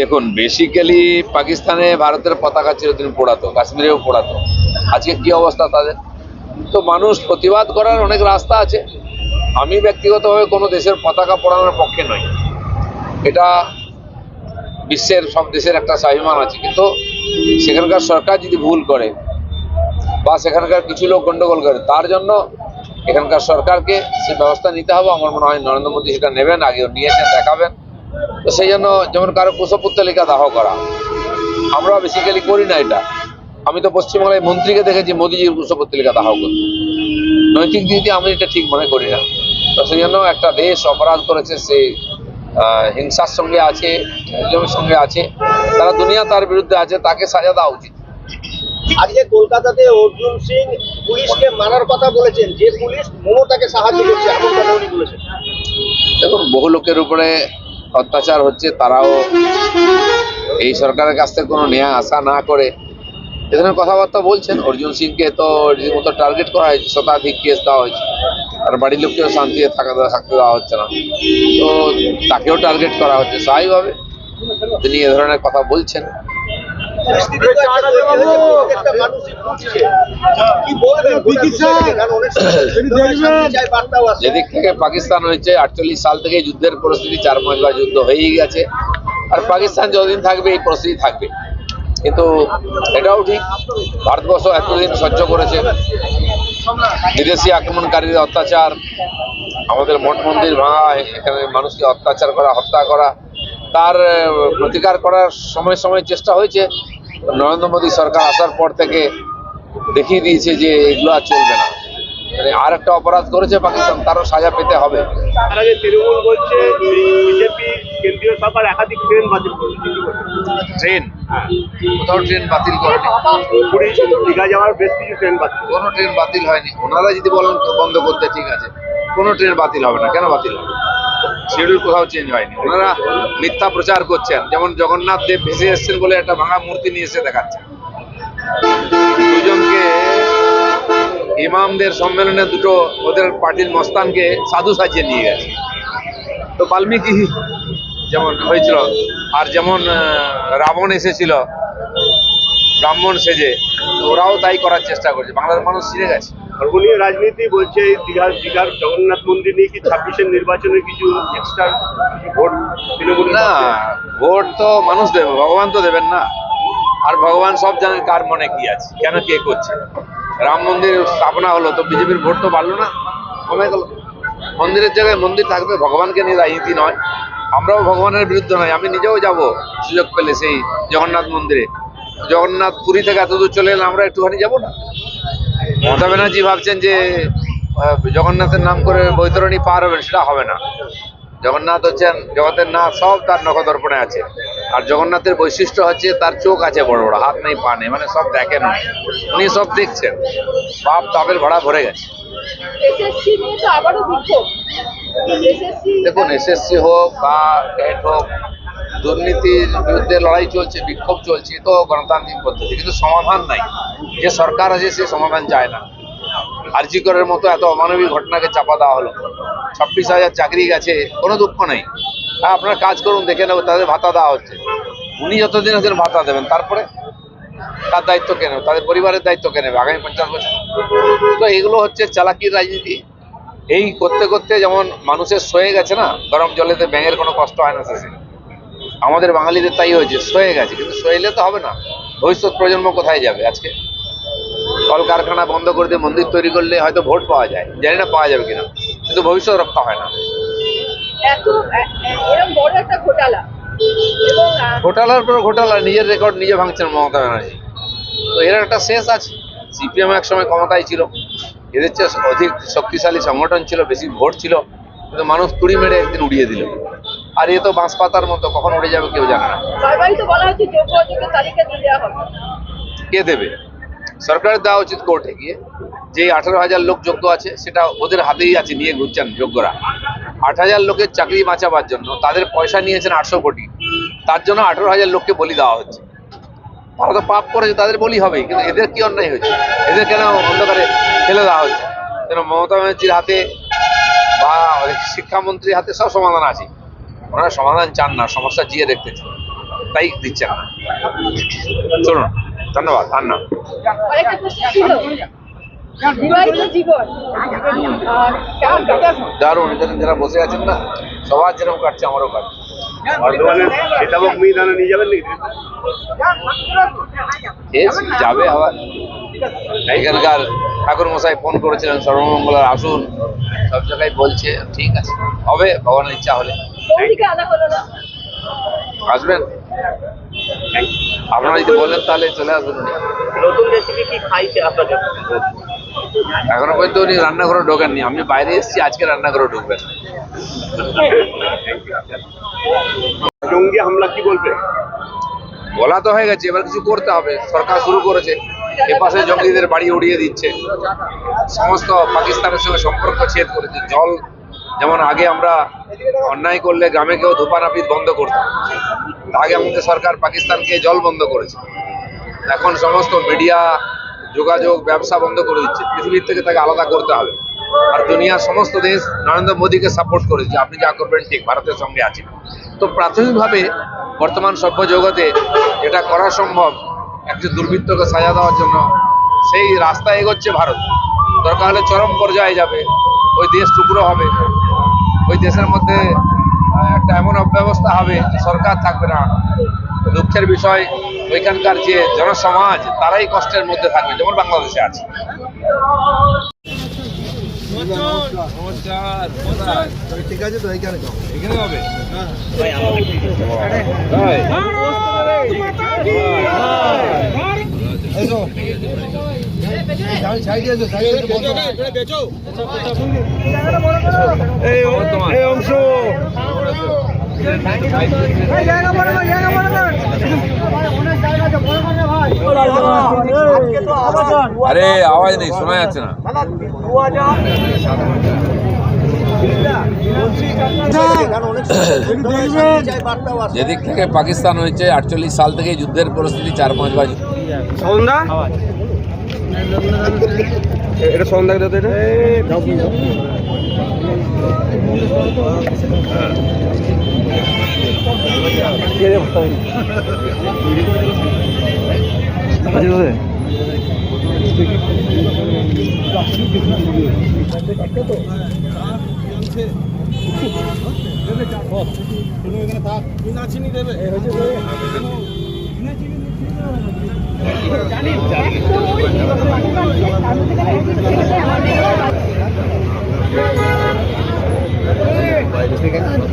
দেখুন বেসিক্যালি পাকিস্তানে ভারতের পতাকা চিরদিন পোড়াতো, কাশ্মীরেও পোড়াতো। আজকে কি অবস্থা তাদের? তো মানুষ প্রতিবাদ করার অনেক রাস্তা আছে। আমি ব্যক্তিগতভাবে কোনো দেশের পতাকা পোড়ানোর পক্ষে নই। এটা বিশ্বের, সব দেশের একটা স্বাভিমান আছে। কিন্তু সেখানকার সরকার যদি ভুল করে, বা সেখানকার কিছু লোক গন্ডগোল করে, তার জন্য এখানকার সরকারকে সে ব্যবস্থা নিতে হবে। আমার মনে হয় নরেন্দ্র মোদী সেটা নেবেন, আগেও নিয়েছেন, দেখাবেন। সেই জন্য যেমন কারও কুশপুত্তলিকা দাহ করা আমরা বেসিক্যালি করি না এটা। আমি তো পশ্চিমবাংলায় মন্ত্রীকে দেখেছি মোদীজির কুশপুত্তলিকা দাহ করতে। নৈতিক দিক দিয়ে আমি এটা ঠিক মনে করি না। তো সেই জন্য একটা দেশ অপরাধ করেছে সে হিংসার সঙ্গে আছে সঙ্গে আছে তারা দুনিয়া তার বিরুদ্ধে আছে তাকে সাজা দেওয়া উচিত। আজকে কলকাতাতে অর্জুন সিং পুলিশকে মারার কথা বলেছেন যে পুলিশ মমতাকে সাহায্য করছে এমন কথা উনি বলেছেন। দেখুন বহু লোকের উপরে অত্যাচার হচ্ছে, তারাও এই সরকারের কাছ থেকে কোনো নেয়া আশা না করে। এ ধরনের কথাবার্তা বলছেন। অর্জুন সিংকে তো রীতিমতো টার্গেট করা হয়েছে, শতাধিক কেস দেওয়া হয়েছে। আর বাড়ির লোককেও শান্তিতে থাকা থাকতে দেওয়া হচ্ছে না। তো তাকেও টার্গেট করা হচ্ছে। স্বাভাবিকভাবে তিনি এ ধরনের কথা বলছেন। যেদিক থেকে পাকিস্তান হয়েছে আটচল্লিশ সাল থেকে যুদ্ধের পরিস্থিতি চার পাঁচ বার যুদ্ধ হয়েই গেছে। আর পাকিস্তান যতদিন থাকবে এই পরিস্থিতি থাকবে। কিন্তু এটাও ঠিক ভারতবর্ষ এতদিন সহ্য করেছে। বিদেশি আক্রমণকারীর অত্যাচার আমাদের মঠ মন্দির ভাঙা এখানে মানুষকে অত্যাচার করা হত্যা করা তার প্রতিকার করার সময় সময় চেষ্টা হয়েছে। নরেন্দ্র মোদী সরকার আসার পর থেকে দেখিয়ে দিয়েছে যে এগুলো আর চলবে না। মানে আর একটা অপরাধ করেছে পাকিস্তান তারও সাজা পেতে হবে। তার আগে তৃণমূল বলছে বিজেপি কেন্দ্রীয় সরকার একাধিক ট্রেন বাতিল করেছে? ট্রেন? কোথাও ট্রেন বাতিল করেনি দীঘা যাওয়ার বেশ কিছু ট্রেন বাতিল কোনো ট্রেন বাতিল হয়নি। ওনারা যদি বলেন তো বন্ধ করতে ঠিক আছে। কোনো ট্রেন বাতিল হবে না। কেন বাতিল হবে? শিডিউল কোথাও চেঞ্জ হয়নি। ওনারা মিথ্যা প্রচার করছেন। যেমন জগন্নাথ দেব ভেসে এসছেন বলে একটা ভাঙা মূর্তি নিয়ে এসে দেখাচ্ছেন। দুজনকে ইমামদের সম্মেলনে দুটো ওদের পার্টির মস্তানকে সাধু সাজিয়ে নিয়ে গেছে। তো বাল্মীকি যেমন হয়েছিল, আর যেমন রাবণ এসেছিল, ব্রাহ্মণ সেজে, ওরাও তাই করার চেষ্টা করছে। বাংলার মানুষ ছিঁড়ে গেছে। ধর্মীয় রাজনীতি বলছে দীঘার দীঘার জগন্নাথ মন্দির নিয়ে কি ছাব্বিশের নির্বাচনে কিছু এক্সট্রা ভোট তৃণমূল না ভোট তো মানুষ দেবে ভগবান তো দেবেন না। আর ভগবান সব জানেন কার মনে কি আছে কেন কে করছে। রাম মন্দির স্থাপনা হলো তো বিজেপির ভোট তো বাড়লো না কমে গেল। মন্দিরের জায়গায় মন্দির থাকবে ভগবানকে নিয়ে রাজনীতি নয়। আমরাও ভগবানের বিরুদ্ধে নয় আমি নিজেও যাব সুযোগ পেলে সেই জগন্নাথ মন্দিরে। জগন্নাথ পুরী থেকে এত দূর চলে এলে আমরা একটুখানি যাব না? মমতা ব্যানার্জি ভাবছেন যে জগন্নাথের নাম করে বৈতরণী পার হবেন সেটা হবে না। জগন্নাথ হচ্ছেন জগতের নাথ সব তার নখদর্পণে আছে। আর জগন্নাথের বৈশিষ্ট্য হচ্ছে তার চোখ আছে বড় বড় হাত নেই পা নেই মানে সব দেখেন উনি। সব দেখছেন। বাপ তাপের ভাড়া ভরে গেছে। দেখুন এসএসসি হোক বা টেট হোক দুর্নীতির বিরুদ্ধে লড়াই চলছে, বিক্ষোভ চলছে তো গণতান্ত্রিক পদ্ধতি, কিন্তু সমাধান নাই। যে সরকার আছে, সে সমাধান চায় না। আরজিকরের মতো এত অমানবিক ঘটনাকে চাপা দেওয়া হলো। ছাব্বিশ হাজার চাকরি গেছে, কোনো দুঃখ নেই। হ্যাঁ আপনারা কাজ করুন, দেখে নেব, তাদের ভাতা দেওয়া হচ্ছে। উনি যতদিন আছেন, ভাতা দেবেন। তারপরে তার দায়িত্ব কে নেবে? তাদের পরিবারের দায়িত্ব কে নেবে আগামী পঞ্চাশ বছর? তো এগুলো হচ্ছে চালাকির রাজনীতি। এই করতে করতে যেমন মানুষের সয়ে গেছে না, গরম জলেতে ব্যাঙের কোনো কষ্ট হয় না, শেষে। আমাদের বাঙালিদের তাই হয়েছে সয়ে গেছে কিন্তু সইলে তো হবে না। ভবিষ্যৎ প্রজন্ম কোথায় যাবে আজকে? কলকারখানা বন্ধ করে দিয়ে মন্দির তৈরি করলে হয়তো ভোট পাওয়া যায় জানি না পাওয়া যাবে কিনা কিন্তু ভবিষ্যৎ রক্ষা হয় না। ঘোটালার পর ঘোটালা নিজের রেকর্ড নিজে ভাঙছেন মমতা ব্যানার্জি। তো এর একটা শেষ আছে সিপিএম এক সময় ক্ষমতায় ছিল এদের চেয়ে অধিক শক্তিশালী সংগঠন ছিল বেশি ভোট ছিল কিন্তু মানুষ তুড়ি মেরে একদিন উড়িয়ে দিল। আর এ তো বাঁশ পাতার মতো কখন উড়ে যাবে কেউ জানে না। কে দেবে? সরকারের দেওয়া উচিত কোর্টে গিয়ে। যে আঠারো হাজার লোক যোগ্য আছে সেটা ওদের হাতেই আছে নিয়ে ঘুরছেন যোগ্যরা। আট হাজার লোকের চাকরি বাঁচাবার জন্য তাদের পয়সা নিয়েছেন আটশো কোটি। তার জন্য আঠারো হাজার লোককে বলি দেওয়া হচ্ছে। তারা তো পাপ করেছে তাদের বলি হবেই কিন্তু এদের কি অন্যায় হয়েছে? এদের কেন অন্ধকারে ফেলে দেওয়া হচ্ছে? কেন মমতা ব্যানার্জির হাতে বা শিক্ষামন্ত্রীর হাতে সব সমাধান আছে? ওনারা সমাধান চান না সমস্যা জিয়ে দেখতে চান। পাত্তাই দিচ্ছেন না। চলুন। ধন্যবাদ আর দারুণ এখানে যারা বসে আছেন না সবার যেরকম কাটছে আমারও কাটছে। সীতাভোগ মিহিদানা নিয়ে যাবেন নাকি? যাবে আবার। এখানকার ঠাকুর মশাই ফোন করেছিলেন সর্বমঙ্গলার আসুন। সব জায়গায় বলছে ঠিক আছে। হবে ভগবানের ইচ্ছা হলে। না আসবেন? আপনারা যদি বলেন তাহলে চলে আসবেন নতুন রেসিপি কি খাইছে আপনাদের এখনও পর্যন্ত উনি রান্নাঘরে ঢোকেননি। আমি বাইরে এসেছি আজকে রান্নাঘরে ঢুকবেন। জঙ্গি হামলা কি বলবে? বলা তো হয়ে গেছে এবার কিছু করতে হবে। সরকার শুরু করেছে এপাশে জঙ্গিদের বাড়ি উড়িয়ে দিচ্ছে। সমস্ত পাকিস্তানের সঙ্গে সম্পর্ক ছেদ করেছে জল যেমন আগে আমরা অন্যায় করলে গ্রামে কেউ ধূপানাপিত বন্ধ করতাম আগে আমাদের সরকার পাকিস্তানকে জল বন্ধ করেছে। এখন সমস্ত মিডিয়া, যোগাযোগ, ব্যবসা বন্ধ করে দিচ্ছে। পৃথিবীর থেকে তাকে আলাদা করতে হবে। আর দুনিয়ার সমস্ত দেশ নরেন্দ্র মোদীকে সাপোর্ট করেছে। আপনি যা করবেন ঠিক, ভারতের সঙ্গে আছেন তো প্রাথমিকভাবে বর্তমান সভ্য জগতে এটা করা সম্ভব একজন দুর্বৃত্তকে সাজা দেওয়ার জন্য। সেই রাস্তায় এগোচ্ছে ভারত। দরকার হলে চরম পর্যায়ে যাবে। ওই দেশ টুকরো হবে। ওই দেশের মধ্যে একটা এমন অব্যবস্থা হবে যে সরকার থাকবে না দুঃখের বিষয় ওইখানকার যে জনসমাজ তারাই কষ্টের মধ্যে থাকবে যেমন বাংলাদেশে আছে ঠিক আছে তো এইখানে এখানে হবে আরে, আওয়াজ নেই, শোনা যাচ্ছে না। যেদিক থেকে পাকিস্তান হয়েছে, আটচল্লিশ সাল থেকে যুদ্ধের পরিস্থিতি, চার পাঁচ বার সন্ধ্যা এটা সন দেখ দাদা এটা? দেবে ঠিক আছে